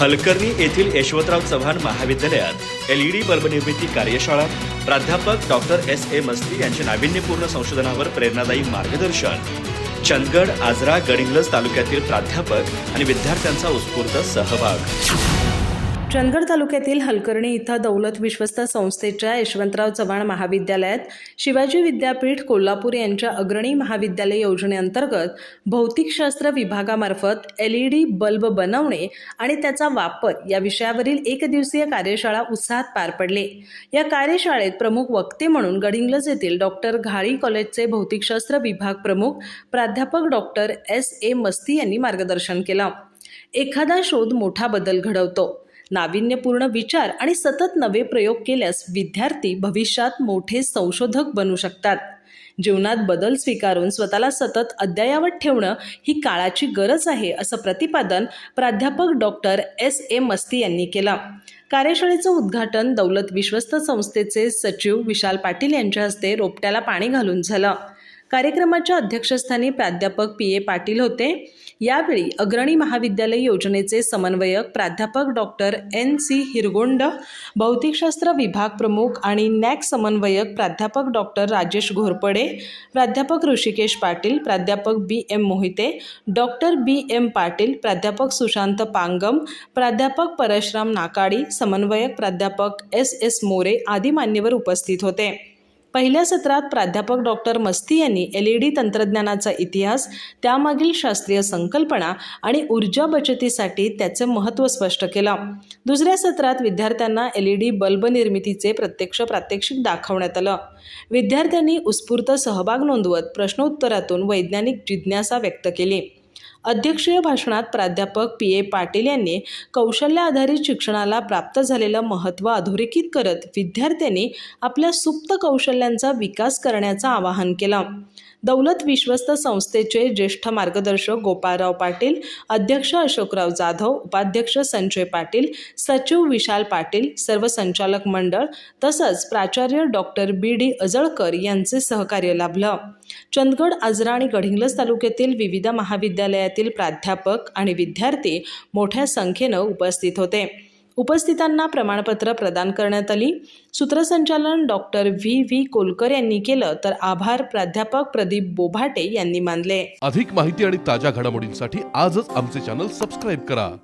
हलकर्णी येथील यशवंतराव चव्हाण महाविद्यालयात LED bulb निर्मिती कार्यशाळा प्राध्यापक डॉक्टर एस ए मस्ती यांच्या नाविन्यपूर्ण संशोधनावर प्रेरणादायी मार्गदर्शन. चंदगड आजरा गडिंग्लज तालुक्यातील प्राध्यापक आणि विद्यार्थ्यांचा उत्स्फूर्त सहभाग. चंदगड तालुक्यातील हलकर्णी इथं दौलत विश्वस्त संस्थेच्या यशवंतराव चव्हाण महाविद्यालयात शिवाजी विद्यापीठ कोल्हापूर यांच्या अग्रणी महाविद्यालय योजनेअंतर्गत भौतिकशास्त्र विभागामार्फत एल ई डी बल्ब बनवणे आणि त्याचा वापर या विषयावरील एकदिवसीय कार्यशाळा उत्साहात पार पडले. या कार्यशाळेत प्रमुख वक्ते म्हणून गडिंग्लज येथील डॉक्टर घाळी कॉलेजचे भौतिकशास्त्र विभाग प्रमुख प्राध्यापक डॉक्टर एस ए मस्ती यांनी मार्गदर्शन केलं. एखादा शोध मोठा बदल घडवतो. नाविन्यपूर्ण विचार आणि सतत नवे प्रयोग केल्यास विद्यार्थी भविष्यात मोठे संशोधक बनू शकतात. जीवनात बदल स्वीकारून स्वतःला सतत अद्ययावत ठेवणं ही काळाची गरज आहे असं प्रतिपादन प्राध्यापक डॉक्टर एस. ए. मस्ती यांनी केलं. कार्यशाळेचं उद्घाटन दौलत विश्वस्त संस्थेचे सचिव विशाल पाटील यांच्या हस्ते रोपट्याला पाणी घालून झालं. कार्यक्रमाच्या अध्यक्षस्थानी प्राध्यापक पी ए पाटील होते. यावेळी अग्रणी महाविद्यालय योजनेचे समन्वयक प्राध्यापक डॉक्टर एन सी हिरगोंड भौतिकशास्त्र विभाग प्रमुख आणि नॅक समन्वयक प्राध्यापक डॉक्टर राजेश घोरपडे प्राध्यापक ऋषिकेश पाटील प्राध्यापक B M Mohite doctor B M Patil प्राध्यापक सुशांत पांगम प्राध्यापक परशराम नाकाडी समन्वयक प्राध्यापक एस एस मोरे आदी मान्यवर उपस्थित होते. पहिल्या सत्रात प्राध्यापक डॉक्टर मस्ती यांनी एल ई डी तंत्रज्ञानाचा इतिहास त्यामागील शास्त्रीय संकल्पना आणि ऊर्जा बचतीसाठी त्याचे महत्त्व स्पष्ट केलं. दुसऱ्या सत्रात विद्यार्थ्यांना एल ई डी बल्ब निर्मितीचे प्रत्यक्ष प्रात्यक्षिक दाखवण्यात आलं. विद्यार्थ्यांनी उत्स्फूर्त सहभाग नोंदवत प्रश्नोत्तरातून वैज्ञानिक जिज्ञासा व्यक्त केली. अध्यक्षीय भाषणात प्राध्यापक पी ए पाटील यांनी कौशल्य आधारित शिक्षणाला प्राप्त झालेलं महत्त्व अधोरेखित करत विद्यार्थ्यांनी आपल्या सुप्त कौशल्यांचा विकास करण्याचं आवाहन केलं. दौलत विश्वस्त संस्थेचे ज्येष्ठ मार्गदर्शक गोपाळराव पाटील अध्यक्ष अशोकराव जाधव उपाध्यक्ष संजय पाटील सचिव विशाल पाटील सर्व संचालक मंडळ तसंच प्राचार्य डॉक्टर बी डी अजळकर यांचे सहकार्य लाभलं. चंदगड आजरा आणि गडिंग्लज तालुक्यातील विविध महाविद्यालयातील प्राध्यापक आणि विद्यार्थी मोठ्या संख्येनं उपस्थित होते. उपस्थितांना प्रमाणपत्र प्रदान करण्यात आली. सूत्रसंचालन डॉक्टर व्ही. व्ही. कोलकर यांनी केलं तर आभार प्राध्यापक प्रदीप बोभाटे यांनी मानले. अधिक माहिती आणि ताज्या घडामोडींसाठी आजच आमचे चॅनल सबस्क्राईब करा.